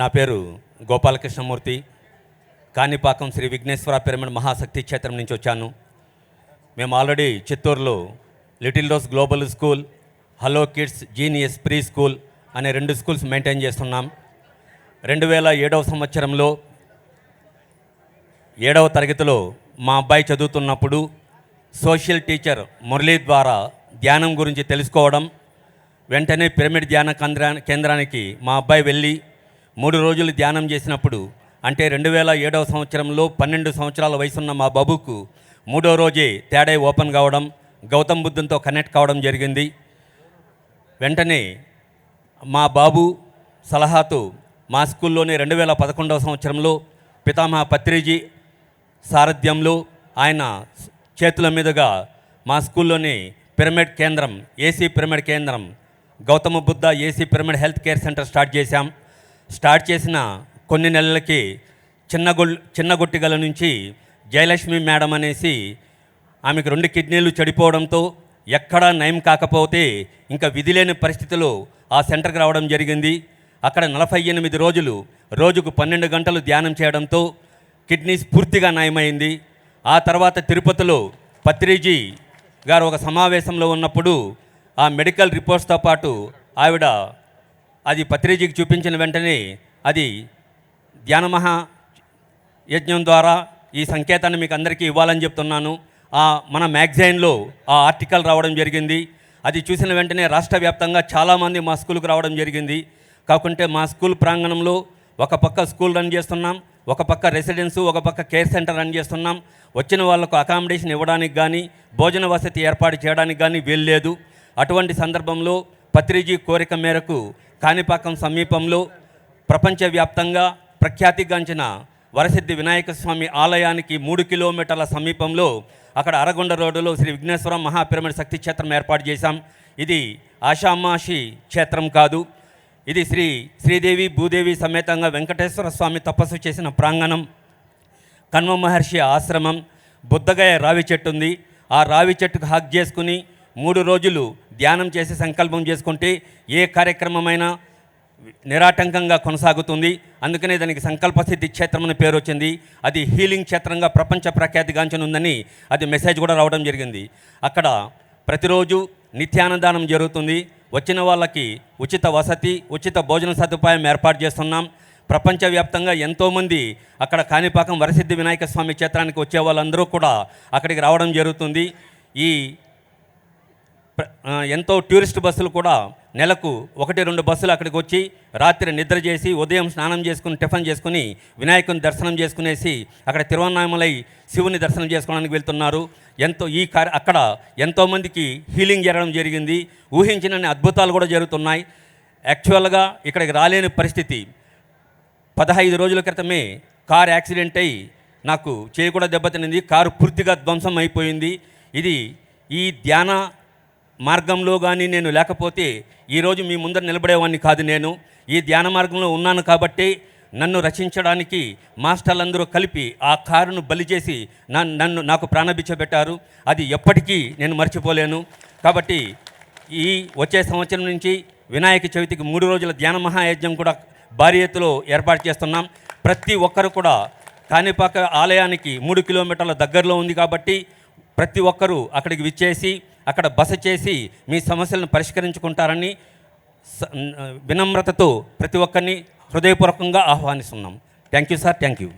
నా పేరు గోపాలకృష్ణమూర్తి. కాణిపాకం శ్రీ విఘ్నేశ్వర పిరమిడ్ మహాశక్తి క్షేత్రం నుంచి వచ్చాను. మేము ఆల్రెడీ చిత్తూరులో little rose global school hello kids genius pre school అనే రెండు స్కూల్స్ మెయింటైన్ చేస్తున్నాం. రెండు వేల ఏడవ సంవత్సరంలో ఏడవ తరగతిలో మా అబ్బాయి చదువుతున్నప్పుడు సోషల్ టీచర్ మురళీ ద్వారా ధ్యానం గురించి తెలుసుకోవడం వెంటనే పిరమిడ్ ధ్యాన కేంద్రా కేంద్రానికి మా అబ్బాయి వెళ్ళి మూడు రోజులు ధ్యానం చేసినప్పుడు అంటే రెండు వేల ఏడవ సంవత్సరంలో పన్నెండు సంవత్సరాల వయసున్న మా బాబుకు మూడో రోజే తేడా ఓపెన్ కావడం గౌతమ్ బుద్ధంతో కనెక్ట్ కావడం జరిగింది. వెంటనే మా బాబు సలహాతో మా స్కూల్లోనే రెండు వేల పదకొండవ సంవత్సరంలో పితామహ పత్రిజీ సారథ్యంలో ఆయన చేతుల మీదుగా మా స్కూల్లోని పిరమిడ్ కేంద్రం ఏసీ పిరమిడ్ కేంద్రం Gautama Buddha AC pyramid health care centre start చేశాం. స్టార్ట్ చేసిన కొన్ని నెలలకి చిన్న గొల్ చిన్న నుంచి జయలక్ష్మి మేడం అనేసి ఆమెకు రెండు కిడ్నీలు చెడిపోవడంతో ఎక్కడా నయం కాకపోతే ఇంకా విధి లేని పరిస్థితిలో ఆ సెంటర్కి రావడం జరిగింది. అక్కడ నలభై ఎనిమిది రోజులు రోజుకు పన్నెండు గంటలు ధ్యానం చేయడంతో కిడ్నీస్ పూర్తిగా నయమైంది. ఆ తర్వాత తిరుపతిలో పత్రిజీ గారు ఒక సమావేశంలో ఉన్నప్పుడు ఆ మెడికల్ రిపోర్ట్స్తో పాటు ఆవిడ అది పత్రిజీకి చూపించిన వెంటనే అది ధ్యానమహా యజ్ఞం ద్వారా ఈ సంకేతాన్ని మీకు అందరికీ ఇవ్వాలని చెప్తున్నాను. ఆ మన మ్యాగజైన్లో ఆ ఆర్టికల్ రావడం జరిగింది. అది చూసిన వెంటనే రాష్ట్ర వ్యాప్తంగా చాలామంది మా స్కూల్కి రావడం జరిగింది. కాకుంటే మా స్కూల్ ప్రాంగణంలో ఒక పక్క స్కూల్ రన్ చేస్తున్నాం ఒక పక్క రెసిడెన్స్ ఒక పక్క కేర్ సెంటర్ రన్ చేస్తున్నాం. వచ్చిన వాళ్ళకు అకామిడేషన్ ఇవ్వడానికి కానీ భోజన వసతి ఏర్పాటు చేయడానికి కానీ వీల్లేదు. అటువంటి సందర్భంలో పత్రిజీ కోరిక మేరకు కాణిపాకం సమీపంలో ప్రపంచవ్యాప్తంగా ప్రఖ్యాతిగాంచిన వరసిద్ధి వినాయక స్వామి ఆలయానికి మూడు కిలోమీటర్ల సమీపంలో అక్కడ అరగొండ రోడ్డులో శ్రీ విఘ్నేశ్వరం మహాపిరమిడ్ శక్తి క్షేత్రం ఏర్పాటు చేశాం. ఇది ఆషామాషి క్షేత్రం కాదు. ఇది శ్రీ శ్రీదేవి భూదేవి సమేతంగా వెంకటేశ్వర స్వామి తపస్సు చేసిన ప్రాంగణం. కన్వ మహర్షి ఆశ్రమం బుద్ధగయ రావి చెట్టు ఉంది. ఆ రావి చెట్టుకు హాక్ చేసుకుని మూడు రోజులు ధ్యానం చేసి సంకల్పం చేసుకుంటే ఏ కార్యక్రమమైనా నిరాటంకంగా కొనసాగుతుంది. అందుకనే దానికి సంకల్ప సిద్ధి క్షేత్రం అని పేరు వచ్చింది. అది హీలింగ్ క్షేత్రంగా ప్రపంచ ప్రఖ్యాతిగాంచనుందని అది మెసేజ్ కూడా రావడం జరిగింది. అక్కడ ప్రతిరోజు నిత్యాన్నదానం జరుగుతుంది. వచ్చిన వాళ్ళకి ఉచిత వసతి ఉచిత భోజన సదుపాయం ఏర్పాటు చేస్తున్నాం. ప్రపంచవ్యాప్తంగా ఎంతోమంది అక్కడ కాణిపాకం వరసిద్ధి వినాయక స్వామి క్షేత్రానికి వచ్చే వాళ్ళందరూ కూడా అక్కడికి రావడం జరుగుతుంది. ఈ ఎంతో టూరిస్ట్ బస్సులు కూడా నెలకు ఒకటి రెండు బస్సులు అక్కడికి వచ్చి రాత్రి నిద్ర చేసి ఉదయం స్నానం చేసుకుని టిఫిన్ చేసుకుని వినాయకుని దర్శనం చేసుకునేసి అక్కడ తిరువన్నామలై శివుని దర్శనం చేసుకోవడానికి వెళ్తున్నారు. ఎంతో ఈ కార్య అక్కడ ఎంతోమందికి హీలింగ్ జరగడం జరిగింది. ఊహించినన్ని అద్భుతాలు కూడా జరుగుతున్నాయి. యాక్చువల్గా ఇక్కడికి రాలేని పరిస్థితి. పదహైదు రోజుల క్రితమే కారు యాక్సిడెంట్ అయి నాకు చేయి కూడా దెబ్బతినింది. కారు పూర్తిగా ధ్వంసం అయిపోయింది. ఇది ఈ ధ్యాన మార్గంలో కానీ నేను లేకపోతే ఈరోజు మీ ముందర నిలబడేవాడిని కాదు నేను. ఈ ధ్యాన మార్గంలో ఉన్నాను కాబట్టి నన్ను రచించడానికి మాస్టర్లందరూ కలిపి ఆ కారును బలి చేసి నన్ను నన్ను నాకు ప్రాణభిచ్చబెట్టారు అది ఎప్పటికీ నేను మర్చిపోలేను. కాబట్టి ఈ వచ్చే సంవత్సరం నుంచి వినాయక చవితికి మూడు రోజుల ధ్యాన మహాయజ్ఞం కూడా భారీ ఎత్తులో ఏర్పాటు చేస్తున్నాం. ప్రతి ఒక్కరు కూడా కాణిపాక ఆలయానికి మూడు కిలోమీటర్ల దగ్గరలో ఉంది కాబట్టి ప్రతి ఒక్కరూ అక్కడికి విచ్చేసి అక్కడ బస చేసి మీ సమస్యలను పరిష్కరించుకుంటారని స- వినమ్రతతో ప్రతి ఒక్కరిని హృదయపూర్వకంగా ఆహ్వానిస్తున్నాం. Thank you sir thank you.